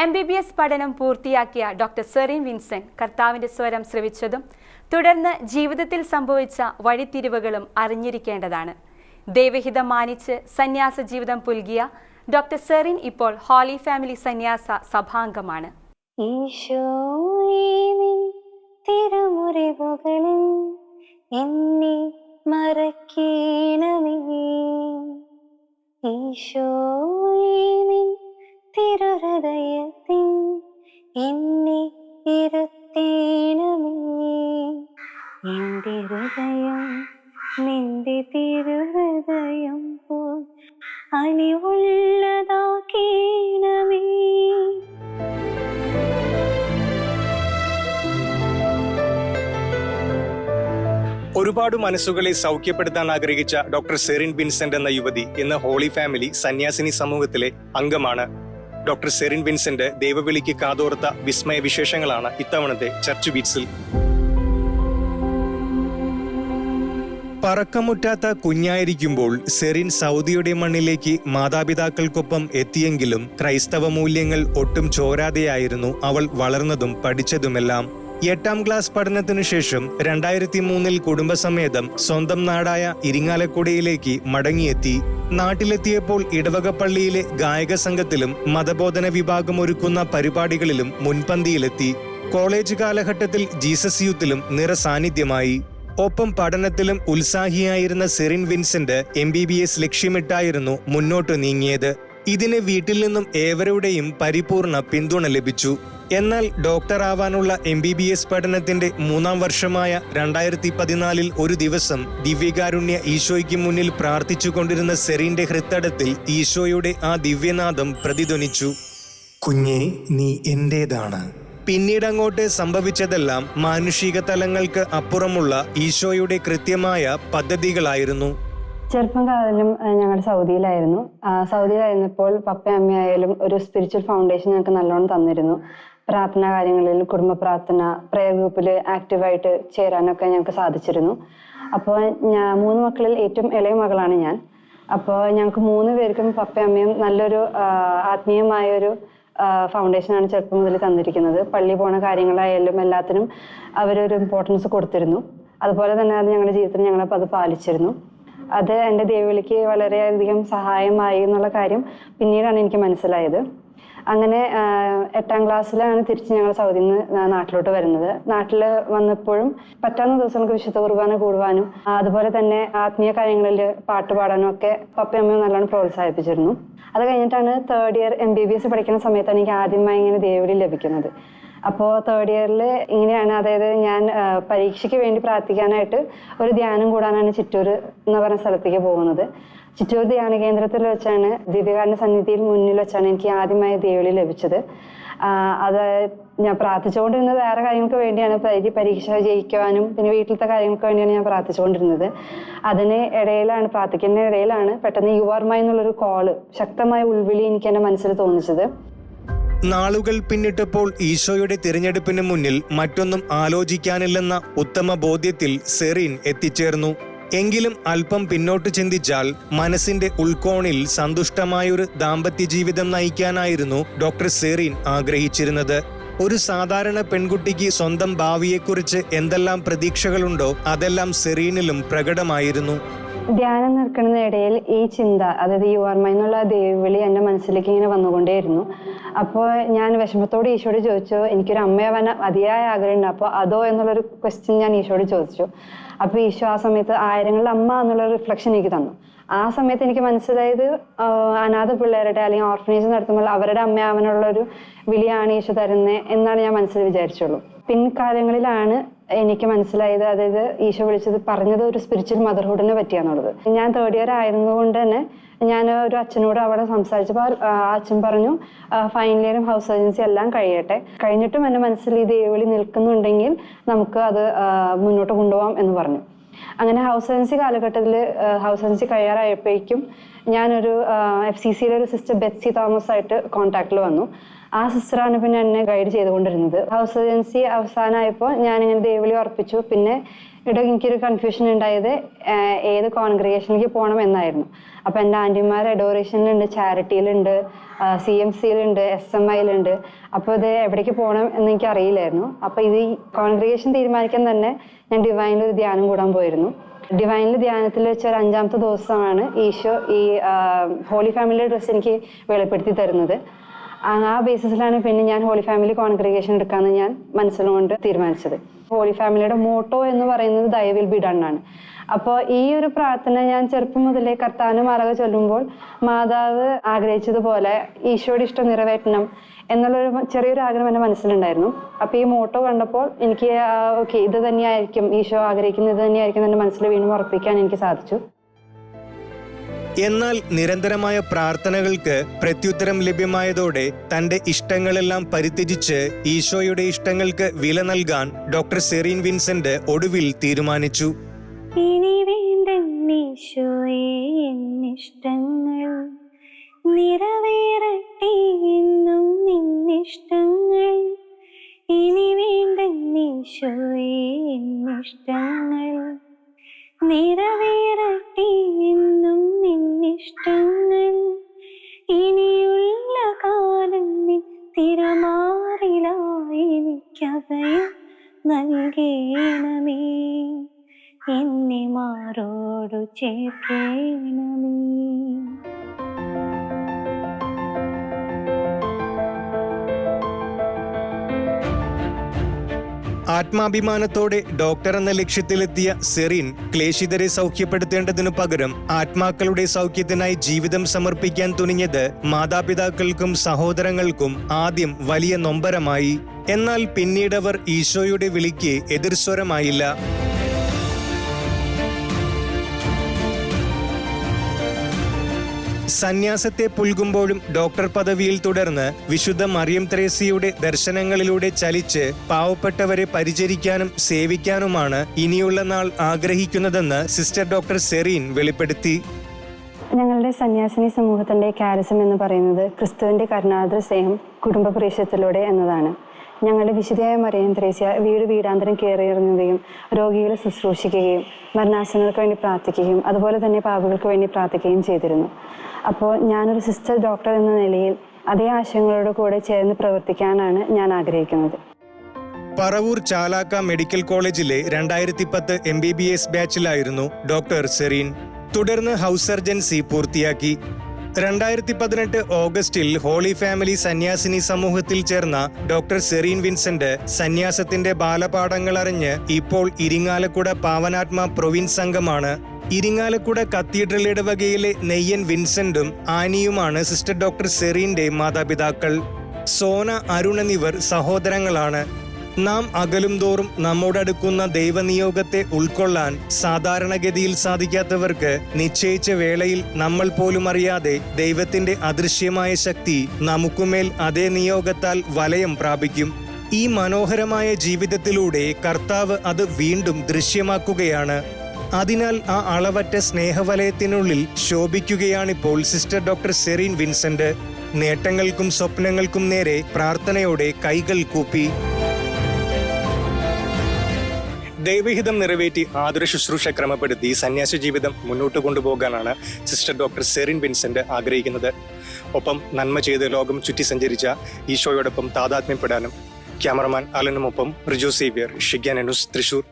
M B B S പഠനം പൂർത്തിയാക്കിയ doctor serine Vincent കർത്താവിന്റെ സ്വരം ശ്രവിച്ചതും തുടർന്ന് ജീവിതത്തിൽ സംഭവിച്ച വഴിത്തിരിവുകളും അറിഞ്ഞിരിക്കേണ്ടതാണ്. ദൈവഹിതം മാനിച്ച് സന്യാസ ജീവിതം പുൽകിയ ഡോക്ടർ സെറിൻ ഇപ്പോൾ ഹോളി ഫാമിലി സന്യാസ സഭാംഗമാണ്. തിരുമുറിവുകളിൽ എന്നെ മറക്കണമേ. തിരുഹൃദയത്തിൽ എന്നെ ഇരുത്തേണമേ. എന്റെ ഹൃദയം നിന്റെ തിരുഹൃദയം പോൽ അലിവുള്ളതാക്കണമേ ഒരുപാട് മനസ്സുകളെ സൗഖ്യപ്പെടുത്താൻ ആഗ്രഹിച്ച ഡോക്ടർ സെറിൻ ബിൻസെന്റ് എന്ന യുവതി ഇന്ന് ഹോളി ഫാമിലി സന്യാസിനി സമൂഹത്തിലെ അംഗമാണ്. ഡോക്ടർ സെറിൻ വിൻസെന്റ് ദൈവവിളിക്ക് കാതോർത്ത വിസ്മയ വിശേഷങ്ങളാണ് ഇത്തവണത്തെ ചർച്ച് ബീറ്റ്സിൽ പറക്കമുറ്റാത്ത കുഞ്ഞായിരിക്കുമ്പോൾ സെറിൻ സൗദിയുടെ മണ്ണിലേക്ക് മാതാപിതാക്കൾക്കൊപ്പം എത്തിയെങ്കിലും ക്രൈസ്തവ മൂല്യങ്ങൾ ഒട്ടും ചോരാതെയായിരുന്നു അവൾ വളർന്നതും പഠിച്ചതുമെല്ലാം. എട്ടാം ക്ലാസ് പഠനത്തിനു ശേഷം രണ്ടായിരത്തി മൂന്നിൽ കുടുംബസമേതം സ്വന്തം നാടായ ഇരിങ്ങാലക്കുടയിലേക്ക് മടങ്ങിയെത്തി. നാട്ടിലെത്തിയപ്പോൾ ഇടവകപ്പള്ളിയിലെ ഗായക സംഘത്തിലും മതബോധന വിഭാഗം ഒരുക്കുന്ന പരിപാടികളിലും മുൻപന്തിയിലെത്തി. കോളേജ് കാലഘട്ടത്തിൽ ജീസസ് യൂത്തിലും നിറസാന്നിധ്യമായി. ഒപ്പം പഠനത്തിലും ഉത്സാഹിയായിരുന്ന Serin Vincent M B B S ലക്ഷ്യമിട്ടായിരുന്നു മുന്നോട്ട് നീങ്ങിയത്. ഇതിന് വീട്ടിൽ നിന്നും ഏവരുടെയും പരിപൂർണ പിന്തുണ ലഭിച്ചു. എന്നാൽ ഡോക്ടറാവാനുള്ള എം ബി ബി എസ് പഠനത്തിന്റെ മൂന്നാം വർഷമായ രണ്ടായിരത്തി പതിനാലിൽ ഒരു ദിവസം ദിവ്യകാരുണ്യ ഈശോയ്ക്ക് മുന്നിൽ പ്രാർത്ഥിച്ചുകൊണ്ടിരുന്ന സെറിന്റെ ഹൃത്തടത്തിൽ ഈശോയുടെ ആ ദിവ്യനാദം പ്രതിധ്വനിച്ചു. കുഞ്ഞെ നീ എന്റേതാണ്? പിന്നീട് അങ്ങോട്ട് സംഭവിച്ചതെല്ലാം മാനുഷിക തലങ്ങൾക്ക് അപ്പുറമുള്ള ഈശോയുടെ കൃത്യമായ പദ്ധതികളായിരുന്നു. ചെറുപ്പം കാലം ഞങ്ങൾ സൗദിയിലായിരുന്നു. സൗദിയിലായിരുന്നപ്പോൾ പപ്പയും അമ്മയായാലും ഒരു സ്പിരിച്വൽ ഫൗണ്ടേഷൻ ഞങ്ങൾക്ക് നല്ലോണം തന്നിരുന്നു. പ്രാർത്ഥനാ കാര്യങ്ങളിൽ കുടുംബ പ്രാർത്ഥന പ്രയർ ഗ്രൂപ്പിൽ ആക്റ്റീവായിട്ട് ചേരാനൊക്കെ ഞങ്ങൾക്ക് സാധിച്ചിരുന്നു. അപ്പോൾ ഞാൻ മൂന്ന് മക്കളിൽ ഏറ്റവും ഇളയ മകളാണ് ഞാൻ. അപ്പോൾ ഞങ്ങൾക്ക് മൂന്ന് പേർക്കും പപ്പയും അമ്മയും നല്ലൊരു ആത്മീയമായൊരു ഫൗണ്ടേഷനാണ് ചെറുപ്പം മുതൽ തന്നിരിക്കുന്നത്. പള്ളി പോണ കാര്യങ്ങളായാലും എല്ലാത്തിനും അവരൊരു ഇമ്പോർട്ടൻസ് കൊടുത്തിരുന്നു. അതുപോലെ തന്നെ അത് ഞങ്ങളുടെ ജീവിതത്തിൽ ഞങ്ങളപ്പോൾ അത് പാലിച്ചിരുന്നു. അത് എന്റെ ദേവിളിക്ക് വളരെയധികം സഹായമായി എന്നുള്ള കാര്യം പിന്നീടാണ് എനിക്ക് മനസ്സിലായത്. അങ്ങനെ എട്ടാം ക്ലാസ്സിലാണ് തിരിച്ച് ഞങ്ങൾ സൗദിയിൽ നിന്ന് നാട്ടിലോട്ട് വരുന്നത്. നാട്ടിൽ വന്നപ്പോഴും പറ്റാവുന്ന ദിവസങ്ങൾക്ക് വിശുദ്ധ കുർബാന കൂടുവാനും അതുപോലെ തന്നെ ആത്മീയ കാര്യങ്ങളിൽ പാട്ട് പാടാനും ഒക്കെ പപ്പയമ്മയും നല്ലോണം പ്രോത്സാഹിപ്പിച്ചിരുന്നു. അത് കഴിഞ്ഞിട്ടാണ് third year M B B S പഠിക്കുന്ന സമയത്താണ് എനിക്ക് ആദ്യമായി ഇങ്ങനെ ദേവിളി ലഭിക്കുന്നത്. അപ്പോൾ തേർഡ് ഇയറിൽ ഇങ്ങനെയാണ് അതായത് ഞാൻ പരീക്ഷയ്ക്ക് വേണ്ടി പ്രാർത്ഥിക്കാനായിട്ട് ഒരു ധ്യാനം കൂടാനാണ് ചിറ്റൂർ എന്ന് പറഞ്ഞ സ്ഥലത്തേക്ക് പോകുന്നത്. ചിറ്റൂർ ധ്യാന കേന്ദ്രത്തിൽ വെച്ചാണ് ദിവ്യകാരന്റെ സന്നിധിയിൽ മുന്നിൽ വെച്ചാണ് എനിക്ക് ആദ്യമായി ദേവിളി ലഭിച്ചത്. അത് ഞാൻ പ്രാർത്ഥിച്ചുകൊണ്ടിരുന്നത് വേറെ കാര്യങ്ങൾക്ക് വേണ്ടിയാണ്. പരി- പരീക്ഷ ജയിക്കുവാനും പിന്നെ വീട്ടിലത്തെ കാര്യങ്ങൾക്ക് വേണ്ടിയാണ് ഞാൻ പ്രാർത്ഥിച്ചുകൊണ്ടിരുന്നത്. അതിന് ഇടയിലാണ് പ്രാർത്ഥിക്കുന്ന ഇടയിലാണ് പെട്ടെന്ന് യു എന്നുള്ളൊരു കോൾ ശക്തമായ ഉൾവിളി എനിക്ക് എന്റെ മനസ്സിൽ തോന്നിച്ചത്. നാളുകൾ പിന്നിട്ടപ്പോൾ ഈശോയുടെ തിരഞ്ഞെടുപ്പിന് മുന്നിൽ മറ്റൊന്നും ആലോചിക്കാനില്ലെന്ന ഉത്തമ ബോധ്യത്തിൽ സെറീൻ എത്തിച്ചേർന്നു. എങ്കിലും അല്പം പിന്നോട്ട് ചിന്തിച്ചാൽ മനസ്സിന്റെ ഉൾക്കോണിൽ സന്തുഷ്ടമായൊരു ദാമ്പത്യ ജീവിതം നയിക്കാനായിരുന്നു ഡോക്ടർ സെറീൻ ആഗ്രഹിച്ചിരുന്നത്. ഒരു സാധാരണ പെൺകുട്ടിക്ക് സ്വന്തം ഭാവിയെക്കുറിച്ച് എന്തെല്ലാം പ്രതീക്ഷകളുണ്ടോ അതെല്ലാം സെറീനിലും പ്രകടമായിരുന്നു. ധ്യാനം നിൽക്കുന്നതിനിടയിൽ ഈ ചിന്ത അതായത് യു ആർ മൈ എന്നുള്ള ദേവിളി എന്റെ മനസ്സിലേക്ക് ഇങ്ങനെ വന്നുകൊണ്ടേയിരുന്നു. അപ്പോൾ ഞാൻ വിഷമത്തോട് ഈശോട് ചോദിച്ചു എനിക്കൊരു അമ്മയാവാൻ അതിയായ ആഗ്രഹമുണ്ട് അപ്പോൾ അതോ? എന്നുള്ളൊരു ക്വസ്റ്റ്യൻ ഞാൻ ഈശോട് ചോദിച്ചു. അപ്പോൾ ഈശോ ആ സമയത്ത് ആയിരങ്ങളുടെ അമ്മ എന്നുള്ള റിഫ്ലക്ഷൻ എനിക്ക് തന്നു. ആ സമയത്ത് എനിക്ക് മനസ്സിലായത് അനാഥ പിള്ളേരുടെ അല്ലെങ്കിൽ ഓർഫനേജ് നടത്തുമ്പോൾ അവരുടെ അമ്മയാവാനുള്ള ഒരു വിളിയാണ് ഈശോ തരുന്നത് എന്നാണ് ഞാൻ മനസ്സിൽ വിചാരിച്ചുള്ളൂ. പിൻകാലങ്ങളിലാണ് എനിക്ക് മനസ്സിലായത് അതായത് ഈശോ വിളിച്ചത് പറഞ്ഞത് ഒരു സ്പിരിച്വൽ മദർഹുഡിനെ പറ്റിയാന്നുള്ളത്. ഞാൻ തേർഡ് ഇയർ ആയിരുന്നുകൊണ്ട് തന്നെ ഞാൻ ഒരു അച്ഛനോട് അവിടെ സംസാരിച്ചപ്പോൾ ആ അച്ഛൻ പറഞ്ഞു ഫൈനൽ ഇയറും ഹൗസ് ഏജൻസി എല്ലാം കഴിയട്ടെ. കഴിഞ്ഞിട്ടും എന്റെ മനസ്സിൽ ഈ ദേവിളി നിൽക്കുന്നുണ്ടെങ്കിൽ നമുക്ക് അത് മുന്നോട്ട് കൊണ്ടുപോകാം എന്ന് പറഞ്ഞു. അങ്ങനെ ഹൗസ് ഏജൻസി കാലഘട്ടത്തിൽ ഹൗസ് ഏജൻസി കഴിയാറായപ്പോഴേക്കും ഞാനൊരു എഫ് സി സിയിലെ ഒരു സിസ്റ്റർ ബെറ്റ്സി തോമസ് ആയിട്ട് കോൺടാക്റ്റിൽ വന്നു. ആ സിസ്റ്ററാണ് പിന്നെ എന്നെ ഗൈഡ് ചെയ്തുകൊണ്ടിരുന്നത്. ഹൗസ് ഏജൻസി അവസാനമായപ്പോൾ ഞാനിങ്ങനെ ദേവിളി ഉറപ്പിച്ചു പിന്നെ ഇവിടെ എനിക്കൊരു കൺഫ്യൂഷൻ ഉണ്ടായത് ഏത് കോൺഗ്രിഗേഷനിലേക്ക് പോകണം എന്നായിരുന്നു അപ്പോൾ എന്റെ ആന്റിമാർ എഡോറേഷനിലുണ്ട് ചാരിറ്റിയിലുണ്ട് സി എം സിയിലുണ്ട് എസ് എം ഐയിലുണ്ട് അപ്പോൾ ഇത് എവിടേക്ക് പോകണം എന്ന് എനിക്ക് അറിയില്ലായിരുന്നു അപ്പോൾ ഇത് കോൺഗ്രിഗേഷൻ തീരുമാനിക്കാൻ തന്നെ ഞാൻ ഡിവൈനിൽ ഒരു ധ്യാനം കൂടാൻ പോയിരുന്നു. ഡിവൈനിൽ ധ്യാനത്തിൽ വെച്ച ഒരു അഞ്ചാമത്തെ ദിവസമാണ് ഈശോ ഈ ഹോളി ഫാമിലി ഡ്രസ്സ് എനിക്ക് വെളിപ്പെടുത്തി തരുന്നത്. ആ ബേസിസിലാണ് പിന്നെ ഞാൻ ഹോളി ഫാമിലി കോൺഗ്രിഗേഷൻ എടുക്കാമെന്ന് ഞാൻ മനസ്സിലുകൊണ്ട് തീരുമാനിച്ചത്. ഹോളി ഫാമിലിയുടെ മോട്ടോ എന്ന് പറയുന്നത് ദയവിൽ ബി ഡൺ ആണ്. അപ്പോൾ ഈ ഒരു പ്രാർത്ഥന ഞാൻ ചെറുപ്പം മുതലേ കർത്താവിന് മാറക ചൊല്ലുമ്പോൾ മാതാവ് ആഗ്രഹിച്ചതുപോലെ ഈശോയുടെ ഇഷ്ടം നിറവേറ്റണം എന്നുള്ളൊരു ചെറിയൊരു ആഗ്രഹം എന്റെ മനസ്സിലുണ്ടായിരുന്നു. അപ്പോൾ ഈ മോട്ടോ കണ്ടപ്പോൾ എനിക്ക് ഓക്കെ ഇത് തന്നെയായിരിക്കും ഈശോ ആഗ്രഹിക്കുന്നത് ഇത് തന്നെയായിരിക്കും എന്റെ മനസ്സിൽ വീണ്ടും ഉറപ്പിക്കാൻ എനിക്ക് സാധിച്ചു. എന്നാൽ നിരന്തരമായ പ്രാർത്ഥനകൾക്ക് പ്രത്യുത്തരം ലഭ്യമായതോടെ തന്റെ ഇഷ്ടങ്ങളെല്ലാം പരിത്യജിച്ച് ഈശോയുടെ ഇഷ്ടങ്ങൾക്ക് വില നൽകാൻ ഡോക്ടർ സെറീൻ വിൻസെന്റ് ഒടുവിൽ തീരുമാനിച്ചു. ഇനി വേണ്ടിഷ്ടങ്ങൾ നിറവേറട്ടെ എന്നും ഇനി വേണ്ടെന്നീശോയെ എന്നിഷ്ടങ്ങൾ നിറവേറട്ടെ എന്നും നിന്നിഷ്ടങ്ങൾ ഇനിയുള്ള കാലം എനിക്കഭയം നൽകേണമേ. എന്നെ മാറോടു ചേർക്കേണമേ. ആത്മാഭിമാനത്തോടെ ഡോക്ടർ എന്ന ലക്ഷ്യത്തിലെത്തിയ സെറീൻ ക്ലേശിതരെ സൗഖ്യപ്പെടുത്തേണ്ടതിനു പകരം ആത്മാക്കളുടെ സൗഖ്യത്തിനായി ജീവിതം സമർപ്പിക്കാൻ തുനിഞ്ഞത് മാതാപിതാക്കൾക്കും സഹോദരങ്ങൾക്കും ആദ്യം വലിയ നൊമ്പരമായി. എന്നാൽ പിന്നീടവർ ഈശോയുടെ വിളിക്ക് എതിർസ്വരമായില്ല. സന്യാസത്തെ പുൽകുമ്പോഴും ഡോക്ടർ പദവിയിൽ തുടർന്ന് വിശുദ്ധ മറിയം ത്രേസിയുടെ ദർശനങ്ങളിലൂടെ ചലിച്ച് പാവപ്പെട്ടവരെ പരിചരിക്കാനും സേവിക്കാനുമാണ് ഇനിയുള്ള നാൾ ആഗ്രഹിക്കുന്നതെന്ന് സിസ്റ്റർ ഡോക്ടർ സെറീൻ വെളിപ്പെടുത്തി. ഞങ്ങളുടെ സന്യാസിനി സമൂഹത്തിന്റെ കാരസം എന്ന് പറയുന്നത് ക്രിസ്തുവിന്റെ കരുണാദ്ര സ്നേഹം കുടുംബ എന്നതാണ്. ഞങ്ങളുടെ വിശുദ്ധയായ മറിയം ത്രേസ്യ വീട് വീടാന്തരം കയറിയിറങ്ങുകയും രോഗികളെ ശുശ്രൂഷിക്കുകയും മരണാശങ്ങൾക്ക് വേണ്ടി പ്രാർത്ഥിക്കുകയും അതുപോലെ തന്നെ പാപികൾക്ക് വേണ്ടി പ്രാർത്ഥിക്കുകയും ചെയ്തിരുന്നു. അപ്പോൾ ഞാനൊരു സിസ്റ്റർ ഡോക്ടർ എന്ന നിലയിൽ അതേ ആശയങ്ങളോട് കൂടെ ചേർന്ന് പ്രവർത്തിക്കാനാണ് ഞാൻ ആഗ്രഹിക്കുന്നത്. പറവൂർ ചാലാക്ക മെഡിക്കൽ കോളേജിലെ രണ്ടായിരത്തി പത്ത് എം ബി ബി എസ് ബാച്ചിലായിരുന്നു ഡോക്ടർ സെറീൻ. തുടർന്ന് ഹൗസ് സർജൻസി പൂർത്തിയാക്കി. രണ്ടായിരത്തി പതിനെട്ട് ഓഗസ്റ്റിൽ ഹോളി ഫാമിലി സന്യാസിനി സമൂഹത്തിൽ ചേർന്ന ഡോക്ടർ സെറീൻ വിൻസെന്റ് സന്യാസത്തിന്റെ ബാലപാഠങ്ങൾ അറിഞ്ഞ് ഇപ്പോൾ ഇരിങ്ങാലക്കുട പാവനാത്മ പ്രൊവിൻസ് സംഘമാണ്. ഇരിങ്ങാലക്കുട കത്തീഡ്രൽ ഇടവകയിലെ നെയ്യൻ വിൻസെന്റും ആനിയുമാണ് സിസ്റ്റർ ഡോക്ടർ സെറീന്റെ മാതാപിതാക്കൾ. സോന അരുൺ എന്നിവർ സഹോദരങ്ങളാണ്. നാം അകലും തോറും നമ്മോടടുക്കുന്ന ദൈവനിയോഗത്തെ ഉൾക്കൊള്ളാൻ സാധാരണഗതിയിൽ സാധിക്കാത്തവർക്ക് നിശ്ചയിച്ച വേളയിൽ നമ്മൾ പോലും അറിയാതെ ദൈവത്തിന്റെ അദൃശ്യമായ ശക്തി നമുക്കുമേൽ അതേ നിയോഗത്താൽ വലയം പ്രാപിക്കും. ഈ മനോഹരമായ ജീവിതത്തിലൂടെ കർത്താവ് അത് വീണ്ടും ദൃശ്യമാക്കുകയാണ്. അതിനാൽ ആ അളവറ്റ സ്നേഹവലയത്തിനുള്ളിൽ ശോഭിക്കുകയാണിപ്പോൾ സിസ്റ്റർ ഡോക്ടർ സെറീൻ വിൻസെന്റ്. നേട്ടങ്ങൾക്കും സ്വപ്നങ്ങൾക്കും നേരെ പ്രാർത്ഥനയോടെ കൈകൾ കൂപ്പി. ദൈവഹിതം നിറവേറ്റി ആതുര ശുശ്രൂഷ ക്രമപ്പെടുത്തി സന്യാസ ജീവിതം മുന്നോട്ട് കൊണ്ടുപോകാനാണ് സിസ്റ്റർ ഡോക്ടർ സെറിൻ വിൻസെന്റ് ആഗ്രഹിക്കുന്നത്. ഒപ്പം നന്മ ചെയ്ത് ലോകം ചുറ്റി സഞ്ചരിച്ച ഈശോയോടൊപ്പം താതാത്മ്യപ്പെടാനും ക്യാമറമാൻ അലനുമൊപ്പം റിജു സേവ്യർ ഷിഗ്യാനനുസ് തൃശൂർ.